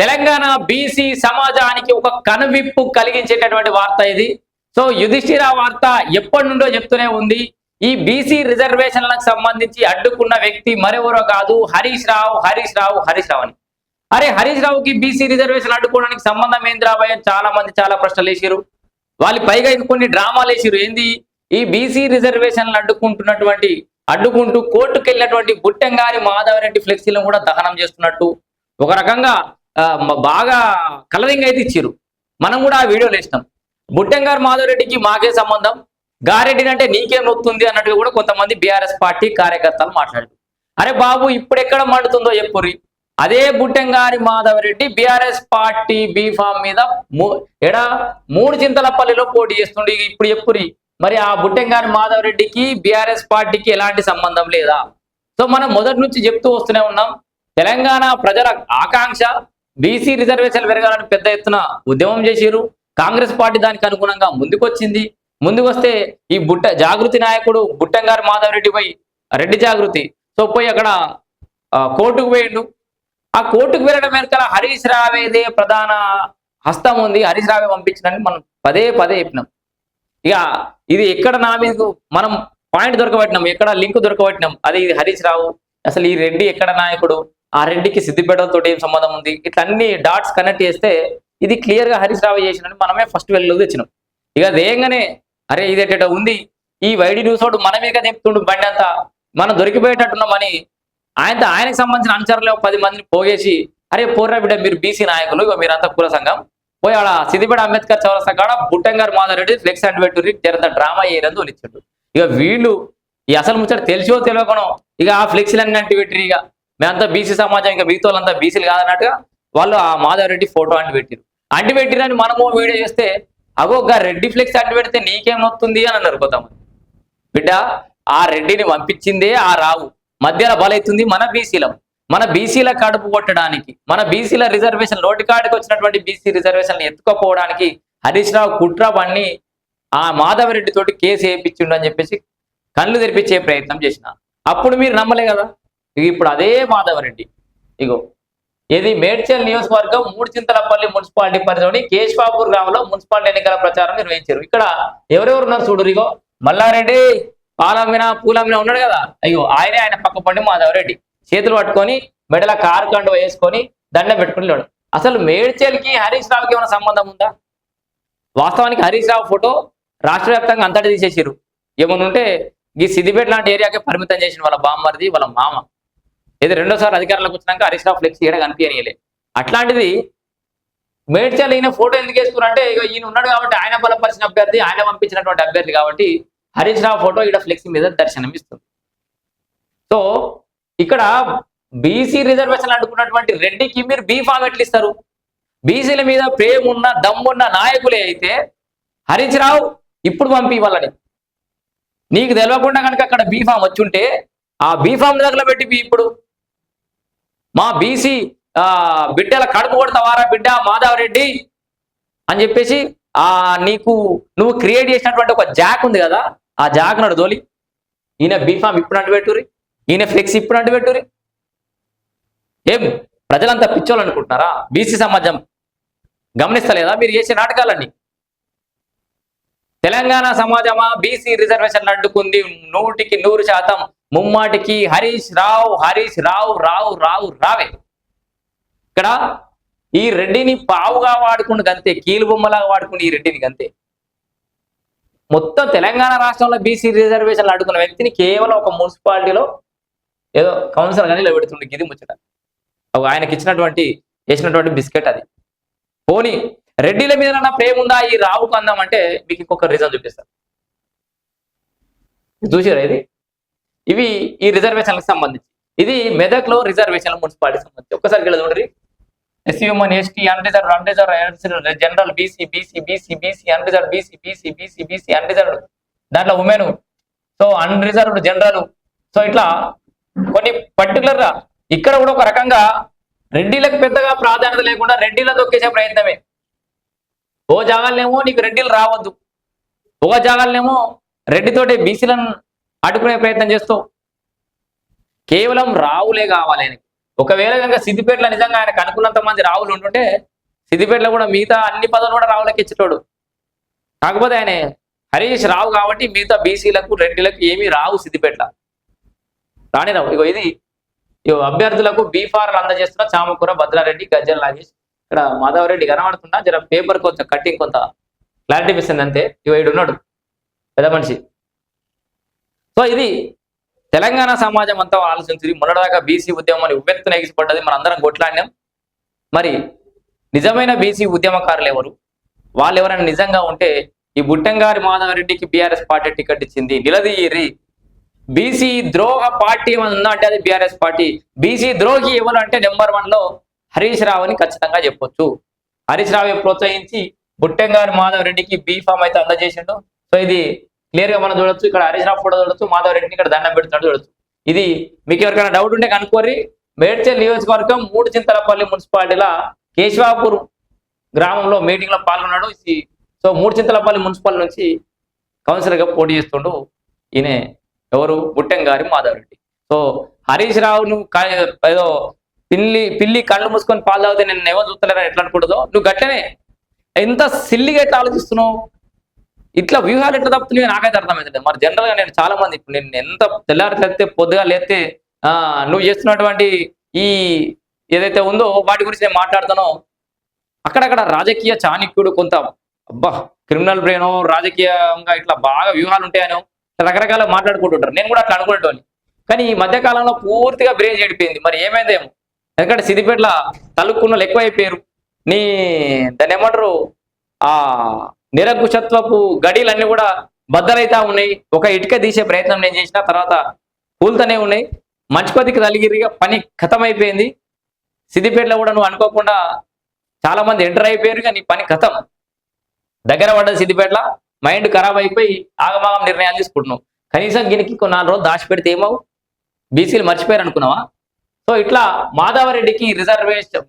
Telangana BC సమాజానికి ఒక కనువిప్పు కలిగించేటటువంటి వార్త ఇది. సో యుధిష్ఠిర వార్త ఎప్పటి నుండో చెప్తూనే ఉంది. ఈ బీసీ రిజర్వేషన్లకు సంబంధించి అడ్డుకున్న వ్యక్తి మరెవరో కాదు హరీష్ రావు హరీష్ రావు హరీష్ రావు అని. అరే హరీష్ రావుకి బీసీ రిజర్వేషన్ అడ్డుకోవడానికి సంబంధం ఏంది రాబోయే చాలా మంది చాలా ప్రశ్నలు వేసిరు వాళ్ళు పైగా కొన్ని డ్రామాలు వేసారు ఏంది? ఈ బీసీ రిజర్వేషన్లు అడ్డుకుంటున్నటువంటి అడ్డుకుంటూ కోర్టుకు వెళ్ళినటువంటి బుట్టంగారి మాధవరెడ్డి ఫ్లెక్సీలను కూడా దహనం చేస్తున్నట్టు. ఒక రకంగా బాగా కలరింగ్ అయితే ఇచ్చారు మనం కూడా ఆ వీడియోలు వేసినాం బుట్టంగారు మాధవరెడ్డికి మాకే సంబంధం. గారెడ్డిని అంటే నీకేం నొత్తుంది అన్నట్టుగా కూడా కొంతమంది బీఆర్ఎస్ పార్టీ కార్యకర్తలు మాట్లాడారు అరే బాబు ఇప్పుడు ఎక్కడ మండుతుందో చెప్పుర్రి. అదే Buttangari Madhavareddy BRS party B form మీద మూ- ఎడా? మూడు చింతలపల్లిలో పోటీ చేస్తుండే ఇప్పుడు చెప్పురి మరి ఆ బుట్టంగారి మాధవరెడ్డికి బీఆర్ఎస్ పార్టీకి ఎలాంటి సంబంధం లేదా? సో మనం మొదటి నుంచి చెప్తూ వస్తూనే ఉన్నాం. తెలంగాణ ప్రజల ఆకాంక్ష బీసీ రిజర్వేషన్ పెరగాలని పెద్ద ఎత్తున ఉద్యమం చేశారు కాంగ్రెస్ పార్టీ దానికి అనుగుణంగా ముందుకొచ్చింది. ముందుకొస్తే ఈ బుట్ట జాగృతి నాయకుడు బుట్టంగారు మాధవరెడ్డి పోయి రెడ్డి జాగృతి. సో పోయి అక్కడ కోర్టుకు పోయిండు. ఆ కోర్టుకు వెళ్ళడం వెనకాల హరీష్ రావేదే ప్రధాన హస్తం ఉంది. హరీష్ రావే పంపించడానికి మనం పదే పదే చెప్పినాం. ఇక ఇది ఎక్కడ నా మీద మనం పాయింట్ దొరకబట్టినాం. ఎక్కడ లింక్ దొరకబట్టినాం. అది ఇది హరీష్ రావు. అసలు ఈ రెడ్డి ఎక్కడ నాయకుడు? ఆ రెడ్డికి సిద్ధిపేటతో ఏం సంబంధం ఉంది? ఇట్లా అన్ని డాట్స్ కనెక్ట్ చేస్తే ఇది క్లియర్గా హరీష్ రావు చేసినట్టు మనమే ఫస్ట్ వెళ్ళి తెచ్చినాం. ఇక వేగంగానే అరే ఇది ఉంది. ఈ వైడి న్యూస్ వాడు మనమే మీద చెప్తుండు బండి అంతా. మనం దొరికిపోయేటట్టున్నామని ఆయనతో ఆయనకు సంబంధించిన అనుచరులు ఒక పది మందిని పోగేసి అరే పోర్రా బిడ్డ మీరు బీసీ నాయకులు ఇక మీరంతా కుల సంఘం. పోయి ఆడ సిద్దిపేట అంబేద్కర్ చౌరస్తా కాడ బుట్టంగారు మాధవరెడ్డి ఫ్లెక్స్ అండ్ పెట్టుర్రి జరంత డ్రామా అయ్యేరని తోలిచ్చాడు ఇక వీళ్ళు ఈ అసలు ముచ్చట తెలిసో తెలియకనో ఇక ఆ ఫ్లెక్సీలన్నీ అంటి పెట్టిరు ఇక మేమంతా బీసీ సమాజం ఇంకా మిగతా వాళ్ళంతా బీసీలు కాదన్నట్టుగా వాళ్ళు ఆ మాధవరెడ్డి ఫోటో అంటి పెట్టారు అంటి పెట్టిరని మనము వీడియో చేస్తే అగో ఒక రెడ్డి ఫ్లెక్స్ అంటి పెడితే నీకేం వస్తుంది అని అన్నారు కొంతమంది. బిడ్డ ఆ రెడ్డిని పంపించిందే ఆ రావు. మధ్యలో బలైతుంది మన బీసీలం మన బీసీల కడుపు కొట్టడానికి మన బీసీల రిజర్వేషన్ నోటి కాడికి వచ్చినటువంటి బీసీ రిజర్వేషన్ ఎత్తుకోపోవడానికి హరీష్ రావు కుట్ర పన్ని ఆ మాధవరెడ్డి తోటి కేసు వేయించిండు అని చెప్పేసి కళ్ళు తెరిపించే ప్రయత్నం చేసిన. అప్పుడు మీరు నమ్మలే కదా. ఇక ఇప్పుడు అదే మాధవరెడ్డి. ఇగో ఇది మేడ్చల్ నియోజకవర్గం మూడు చింతలపల్లి మున్సిపాలిటీ పరిధిలోని కేశవాపూర్ గ్రామంలో మున్సిపాలిటీ ఎన్నికల ప్రచారం నిర్వహించారు. ఇక్కడ ఎవరెవరు ఉన్నారు చూడు ఇగో? మల్లారెడ్డి పాలమ్మిన పూలమ్మిన ఉన్నాడు కదా? అయ్యో ఆయనే ఆయన పక్క పండి మాధవరెడ్డి. చేతులు పట్టుకొని మెడల కారు కండు వేసుకొని దండ పెట్టుకుని లేడు అసలు మేడ్చల్కి హరీష్ రావుకి ఏమైనా సంబంధం ఉందా? వాస్తవానికి హరీష్ రావు ఫోటో రాష్ట్ర వ్యాప్తంగా అంతటి తీసేసారు ఏమన్నా ఉంటే ఈ సిద్దిపేట లాంటి ఏరియాకే పరిమితం చేసిన వాళ్ళ బామ్మరిది వాళ్ళ మామ. ఇది రెండోసారి అధికారంలోకి వచ్చినాక హరీష్ రావు ఫ్లెక్స్ చేయడం కనిపించలే అట్లాంటిది మేడ్చల్ ఈయన ఫోటో ఎందుకు వేసుకున్నారంటే ఇక ఈయన ఉన్నాడు కాబట్టి ఆయన బలపరిచిన అభ్యర్థి ఆయన పంపించినటువంటి అభ్యర్థి కాబట్టి హరీష్ రావు ఫోటో ఇక్కడ ఫ్లెక్సీ మీద దర్శనం ఇస్తుంది. సో ఇక్కడ బీసీ రిజర్వేషన్ అంటుకున్నటువంటి రెడ్డికి మీరు బీ ఫామ్ ఇస్తారు? బీసీల మీద ప్రేమ ఉన్న దమ్మున్న నాయకులే అయితే హరీష్ రావు ఇప్పుడు పంపి వాళ్ళని నీకు తెలియకుండా కనుక అక్కడ బీఫామ్ వచ్చుంటే ఆ బీఫామ్ దగ్గర పెట్టి ఇప్పుడు. మా బీసీ ఆ బిడ్డల కడుపు కొడతావారా బిడ్డ మాధవరెడ్డి? అని చెప్పేసి ఆ నీకు నువ్వు క్రియేట్ చేసినటువంటి ఒక జాక్ ఉంది కదా ఆ జాక్ నడు దోలి ఈయన బీఫామ్ ఇప్పుడు అంటు పెట్టురి ఈయన ఫ్లెక్స్ ఇప్పుడు అంటు పెట్టురి ఏం ప్రజలంతా పిచ్చోళ్ళు అనుకుంటున్నారా? బీసీ సమాజం గమనిస్తలేదా మీరు చేసే నాటకాలన్నీ? తెలంగాణ సమాజమా? బీసీ రిజర్వేషన్లు అడ్డుకుంది నూటికి నూరు శాతం ముమ్మాటికి హరీష్ రావు హరీష్ రావు రావు రావు రావే. ఇక్కడ ఈ రెడ్డిని పావుగా వాడుకుండు గంతే కీలు బొమ్మలాగా వాడుకుని ఈ రెడ్డిని గంతే. మొత్తం తెలంగాణ రాష్ట్రంలో బీసీ రిజర్వేషన్లు అడుగుతున్న వ్యక్తిని కేవలం ఒక మున్సిపాలిటీలో ఏదో కౌన్సిలర్ కానీ నిలబెడుతుంది గిది ముచ్చట. ఆయనకి ఇచ్చినటువంటి వేసినటువంటి బిస్కెట్ అది. పోనీ రెడ్డిల మీద నా ప్రేమ ఉందా ఈ రావుకు అందామంటే మీకు ఇంకొక రీజన్ చూపిస్తాను చూసారా ఇది? ఇవి ఈ రిజర్వేషన్లకు సంబంధించి. ఇది మెదక్లో రిజర్వేషన్ మున్సిపాలిటీ సంబంధించి. ఒక్కసారి ఇక్కడ చూడండి. ఎస్యూమన్ ST unreserved unreserved general BC BC BC BC unreserved BC BC BC BC unreserved దాంట్లో women so unreserved general so ఇట్లా కొన్ని పర్టికులర్ ఇక్కడ కూడా ఒక రకంగా రెడ్డిలకు పెద్దగా ప్రాధాన్యత లేకుండా రెడ్డిల దొక్కేసే ప్రయత్నమే. ఓ జాగాలనేమో నీకు రెడ్డిలు రావద్దు. ఓ జాగాలనేమో రెడ్డితోటి బీసీలను అడ్డుకునే ప్రయత్నం చేస్తూ కేవలం రావులే కావాలి ఆయనకి. ఒకవేళ కనుక సిద్దిపేటలో నిజంగా ఆయనకు అనుకున్నంత మంది రావులు ఉంటుంటే సిద్దిపేటలో కూడా మిగతా అన్ని పదవులు కూడా రావులకి ఇచ్చేటోడు. కాకపోతే ఆయన హరీష్ రావు కాబట్టి మిగతా బీసీలకు రెడ్డిలకు ఏమీ రావు సిద్దిపేట రాని రావు. ఇగో ఇది ఇగో అభ్యర్థులకు బీఫార్లు అందజేస్తున్న చామకూర భద్రారెడ్డి గజ్జల నాగేష్. ఇక్కడ మాధవరెడ్డి కనబడుతున్నా. జర పేపర్ కొంచెం కట్టింగ్ కొంత. క్లారిటీ మిస్ అంతే. ఇగో ఈడు ఉన్నాడు పెద్ద మనిషి. సో ఇది తెలంగాణ సమాజం అంతా ఆలోచించింది. మొన్నటిదాకా బీసీ ఉద్యమం అని ఉవ్వెత్తున ఎగిసిపడ్డది మన అందరం కొట్లాడినాం మరి నిజమైన బీసీ ఉద్యమకారులు ఎవరు? వాళ్ళు ఎవరైనా నిజంగా ఉంటే ఈ బుట్టంగారి మాధవరెడ్డికి బీఆర్ఎస్ పార్టీ టికెట్ ఇచ్చింది. నిలదీయరి. బీసీ ద్రోహ పార్టీ ఏమైనా ఉందా అంటే అది బీఆర్ఎస్ పార్టీ. బీసీ ద్రోహి ఎవరు అంటే నెంబర్ వన్లో హరీష్ రావు అని ఖచ్చితంగా చెప్పొచ్చు. హరీష్ రావు ప్రోత్సహించి బుట్టంగారి మాధవరెడ్డికి రెడ్డికి ఫామ్ అయితే అందజేసిండు. సో ఇది క్లియర్గా మనం చూడొచ్చు. ఇక్కడ హరీష్ రావు కూడా చూడొచ్చు. మాధవరెడ్డిని ఇక్కడ దండం పెడుతున్నాడు చూడొచ్చు. ఇది మీకు ఎవరికైనా డౌట్ ఉంటే కనుక్కోరి మేడ్చల్ నియోజకవర్గం మూడు చింతలపల్లి మున్సిపాలిటీల కేశవాపూర్ గ్రామంలో మీటింగ్లో పాల్గొన్నాడు. సో మూడు చింతలపల్లి మున్సిపల్ నుంచి కౌన్సిలర్గా పోటీ చేస్తుండు ఈయన ఎవరు? బుట్టంగారి మాధవ్ రెడ్డి. సో హరీష్ రావును ఏదో పిల్లి పిల్లి కళ్ళు మూసుకొని పాలు తాగితే నేను ఎవరు చూస్తలేరా ఎట్లా అనుకుంటుందో? నువ్వు గట్లనే ఎంత సిల్లిగా ఎట్లా ఆలోచిస్తున్నావు? ఇట్లా వ్యూహాలు ఎట్లా తప్పుతున్నాయి నాకైతే అర్థమవుతుంది మరి జనరల్గా నేను చాలా మంది ఇప్పుడు నేను ఎంత తెల్లారి లేస్తే పొద్దుగా లేస్తే ఆ నువ్వు చేస్తున్నటువంటి ఈ ఏదైతే ఉందో వాటి గురించి నేను మాట్లాడుతానో అక్కడక్కడ రాజకీయ చాణిక్యుడు కొంత అబ్బా క్రిమినల్ బ్రెయిన్ రాజకీయంగా ఇట్లా బాగా వ్యూహాలు ఉంటాయనో రకరకాల మాట్లాడుకుంటుంటారు. నేను కూడా అట్లా అనుకుంటాను కానీ ఈ మధ్య కాలంలో పూర్తిగా బ్రెయిన్ చెడిపోయింది. మరి ఏమైందేమో ఎందుకంటే సిద్దిపేటల ఎక్కువ ఎక్కువైపోయారు. నీ దాన్ని ఏమంటారు? ఆ నిరంకుశత్వపు గడీలన్నీ కూడా బద్దలైతా ఉన్నాయి. ఒక ఇటుక తీసే ప్రయత్నం నేను చేసిన తర్వాత కూలుతూనే ఉన్నాయి. మంచిపతికి తలిగిరిగా పని ఖతమైపోయింది సిద్దిపేటలో కూడా నువ్వు అనుకోకుండా చాలా మంది ఎంటర్ అయిపోయారు కానీ నీ పని ఖతం దగ్గర పడ్డది సిద్దిపేటలో మైండ్ ఖరాబ్ అయిపోయి ఆగమాగం నిర్ణయాలు తీసుకుంటున్నావు. కనీసం గినికి కొన్ని నాలుగు రోజులు దాచిపెడితే ఏమవు? బీసీలు మర్చిపోయారు అనుకున్నావా సో ఇట్లా మాధవరెడ్డికి reservation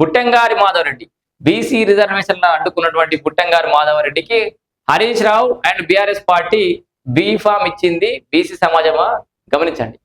Buttangari Madhavareddy BC reservation అడ్డుకున్నటువంటి పుట్టంగారు మాధవరెడ్డికి Harish Rao and BRS party B form ఇచ్చింది బీసీ సమాజమా? గమనించండి.